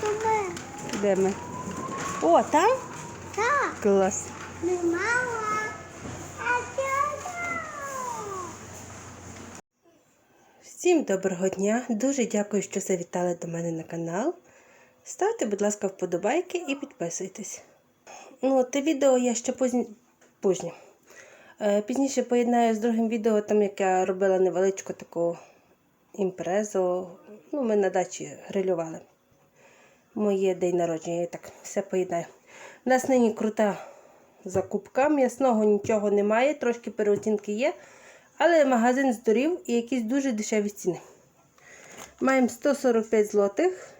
То ми. Де ми? О, там? Так, Клас. не мама. Всім доброго дня! Дуже дякую, що завітали до мене на канал. Ставте, будь ласка, вподобайки і підписуйтесь. Ну, те відео я ще позні... позже. Е, Пізніше поєднаю з другим відео, там як я робила невеличку таку імпрезу. Ну, ми на дачі грилювали. Моє день народження, я так все поєднаю. У нас нині крута закупка, м'ясного нічого немає, трошки переоцінки є. Але магазин здурів і якісь дуже дешеві ціни. Маємо 145 злотих.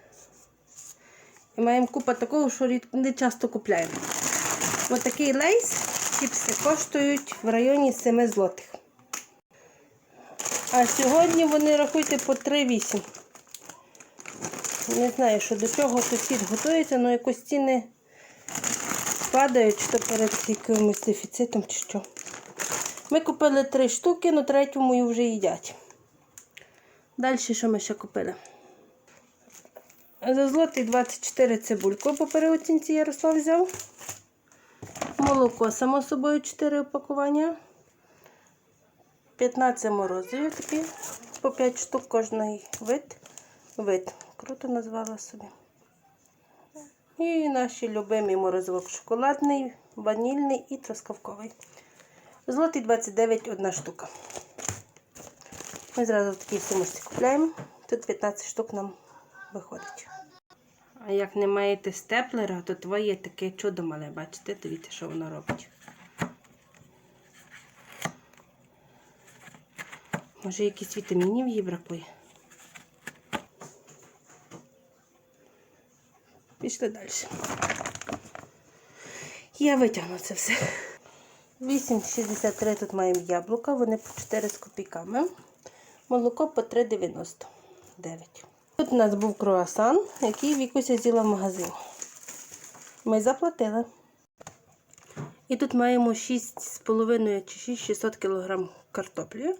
І маємо купа такого, що не часто купляємо. Ось такий лейс, чіпси коштують в районі 7 злотих. А сьогодні вони рахуйте по 3,8. Не знаю, що до чого сіль готується, але якось ціни падають, чи то перед якимось дефіцитом, чи що. Ми купили три штуки, на третьому і вже їдять. Далі що ми ще купили? За злотий 24 цибульку по переоцінці Ярослав взяв. Молоко, само собою, 4 опакування. 15 морозивів такі, по 5 штук кожний вид. Вид. Круто назвала собі. І наші любимі морозивок шоколадний, ванільний і трускавковий. Злотий 29 одна штука. Ми зразу в такій сумочці купляємо. Тут 15 штук нам виходить. А як не маєте степлера, то твоє таке чудо мале, бачите, дивіться, що воно робить. Може, якісь вітамінів їй бракує. Пішли далі. Я витягну це все. 8,63 тут маємо яблука, вони по 4 з копійками. Молоко по 3,99. Тут у нас був круасан, який Вікуся з'їла в магазині. Ми заплатили. І тут маємо 6,5 чи 600 кг картоплі.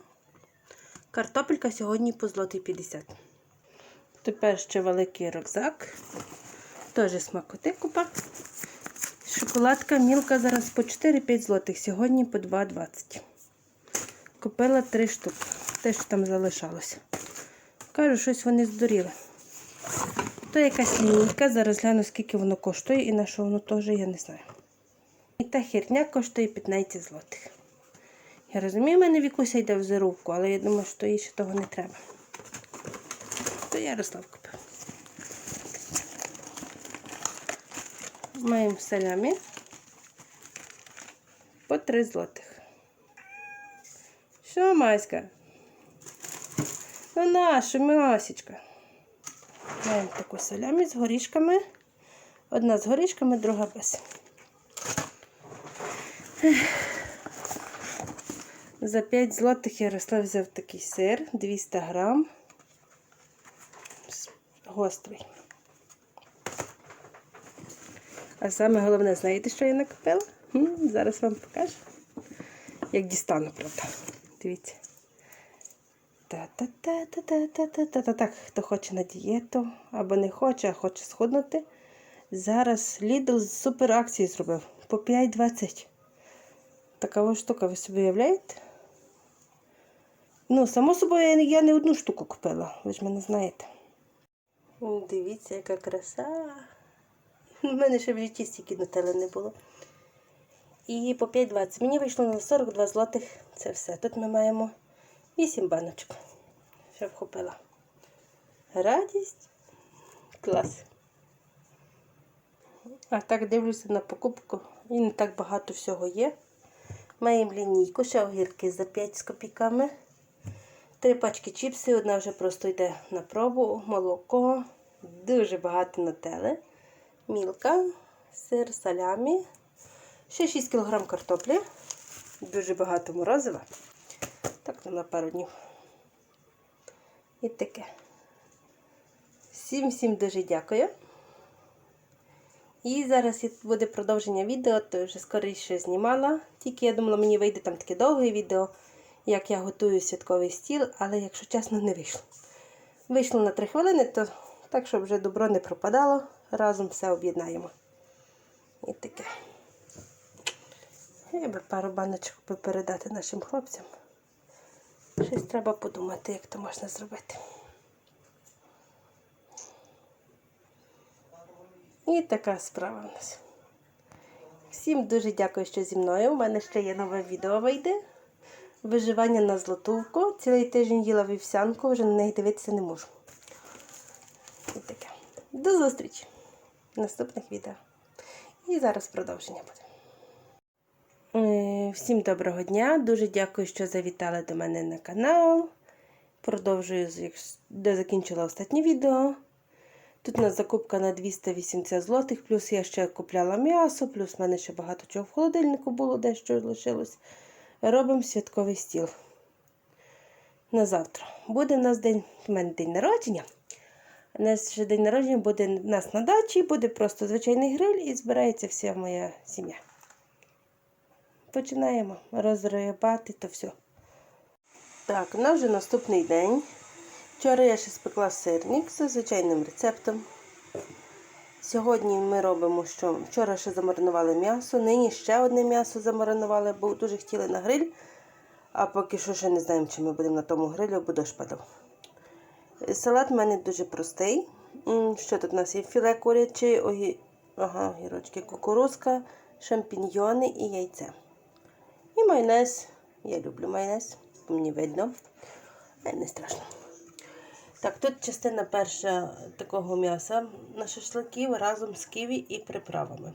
Картопелька сьогодні по злотий 50. Тепер ще великий рюкзак. Теж смакоти купа. Шоколадка мілка зараз по 4-5 злотих, сьогодні по 2,20. Купила 3 штуки. Те, що там залишалося. Кажу, щось вони здуріли. То якась лінійка, зараз гляну, скільки воно коштує і на що воно теж, я не знаю. І та херня коштує 15 злотих. Я розумію, в мене вікуся йде в зарубку, але я думаю, що їй ще того не треба. То Ярослав купив. Маємо салямі по 3 злотих. Що, Маська? Ну наша Масічка. Маємо таку салямі з горішками. Одна з горішками, друга без. За 5 злотих Ярослав взяв такий сир, 200 грам. Гострий. А саме головне, знаєте, що я накупила? Хм, зараз вам покажу. Як дістану, правда. Дивіться. Та-та-та-та-та-та-та-та. Так, хто хоче на дієту, або не хоче, а хоче схуднути. Зараз Lidl супер акції зробив. По 5,20. Така ось штука, ви собі уявляєте? Ну, само собою, я не одну штуку купила, ви ж мене знаєте. Дивіться, яка краса. У мене ще в житті стільки нутели не було. І по 5,20. Мені вийшло на 42 злотих. Це все. Тут ми маємо 8 баночок. Що вхопила. Радість. Клас. А так дивлюся на покупку. І не так багато всього є. Маємо лінійку, ще огірки за 5 з копійками. Три пачки чіпсів, одна вже просто йде на пробу, молоко, дуже багато нутели мілка, сир, салямі, ще 6 кг картоплі, дуже багато морозива. Так, на пару днів. І таке. Всім всім дуже дякую. І зараз буде продовження відео, то вже скоріше знімала. Тільки я думала, мені вийде там таке довге відео, як я готую святковий стіл, але, якщо чесно, не вийшло. Вийшло на 3 хвилини, то Так, щоб вже добро не пропадало, разом все об'єднаємо. І таке. Я би пару баночок би передати нашим хлопцям. Щось треба подумати, як то можна зробити. І така справа в нас. Всім дуже дякую, що зі мною. У мене ще є нове відео вийде. Виживання на злотувку. Цілий тиждень їла вівсянку, вже на неї дивитися не можу. І таке. До зустрічі наступних відео. І зараз продовження буде. Е, Всім доброго дня. Дуже дякую, що завітали до мене на канал. Продовжую, де закінчила останнє відео. Тут у нас закупка на 280 злотих, плюс я ще купляла м'ясо, плюс в мене ще багато чого в холодильнику було, дещо лишилось. Робимо святковий стіл. На завтра. Буде в нас день, в мене день народження. Ще день народження буде в нас на дачі, буде просто звичайний гриль і збирається вся моя сім'я. Починаємо розрибати то все. Так, у нас вже наступний день. Вчора я ще спекла сирник за звичайним рецептом. Сьогодні ми робимо, що вчора ще замаринували м'ясо, нині ще одне м'ясо замаринували, бо дуже хотіли на гриль. А поки що ще не знаємо, чи ми будемо на тому грилі, бо дощ падав. Салат в мене дуже простий. Що тут у нас є? Філе куряче, огі... ага, гірочки, кукурузка, шампіньйони і яйце. І майонез. Я люблю майонез, мені видно. Але не страшно. Так, тут частина перша такого м'яса на шашликів разом з ківі і приправами.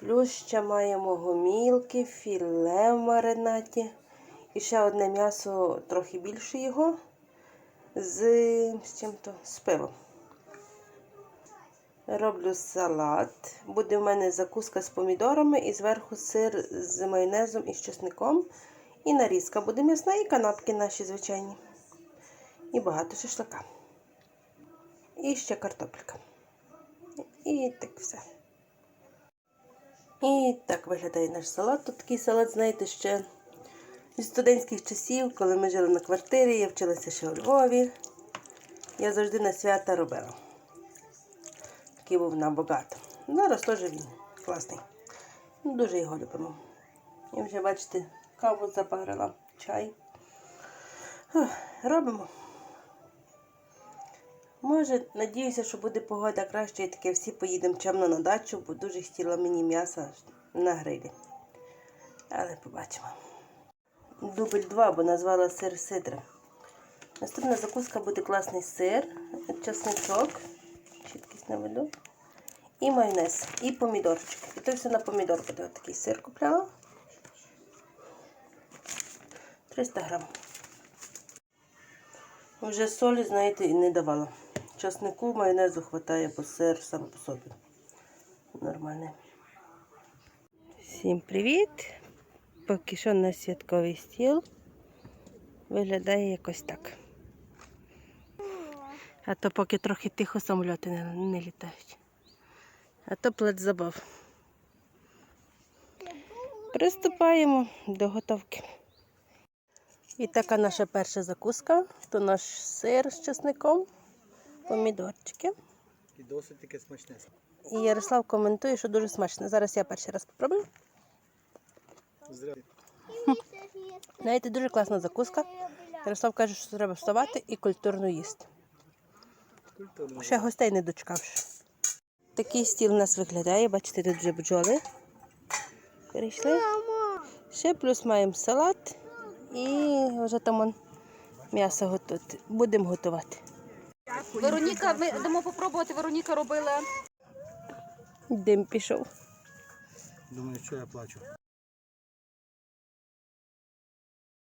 Плюс ще маємо гомілки, філе в маринаті. І ще одне м'ясо, трохи більше його, з, з чим-то, з пивом. Роблю салат. Буде в мене закуска з помідорами і зверху сир з майонезом і з чесником. І нарізка буде м'ясна, і канапки наші звичайні. І багато шашлика. І ще картопелька. І так все. І так виглядає наш салат. Тут такий салат, знаєте, ще зі студентських часів, коли ми жили на квартирі, я вчилася ще у Львові. Я завжди на свята робила. Такий був нам багато. Зараз теж він класний. Ну, Дуже його любимо. І вже, бачите, каву запарила, чай. Робимо. Може, надіюся, що буде погода краще і таке всі поїдемо чемно на дачу, бо дуже хотіла мені м'яса на грилі. Але побачимо. Дубль 2, бо назвала сир сидра. Наступна закуска буде класний сир, чесничок, чіткість наведу, і майонез, і помідорчик. І то все на помідор буде. Такий сир купляла. 300 грам. Вже солі, знаєте, і не давала. Часнику майонезу вистачає, бо сир сам по собі. Нормальний. Всім привіт! Поки що на святковий стіл виглядає якось так. А то поки трохи тихо самольоти не, не літають. А то плед забав. Приступаємо до готовки. І така наша перша закуска. То наш сир з чесником, помідорчики. І досить таке смачне. І Ярослав коментує, що дуже смачно. Зараз я перший раз спробую. Зря. Знаєте, дуже класна закуска. Ярослав каже, що треба вставати і культурно їсти. Ще гостей не дочекавши. Такий стіл у нас виглядає, бачите, тут вже бджоли перейшли. Ще плюс маємо салат і вже там он м'ясо готувати. Будемо готувати. Вероніка, ми дамо попробувати. Вероніка робила. Дим пішов. Думаю, що я плачу.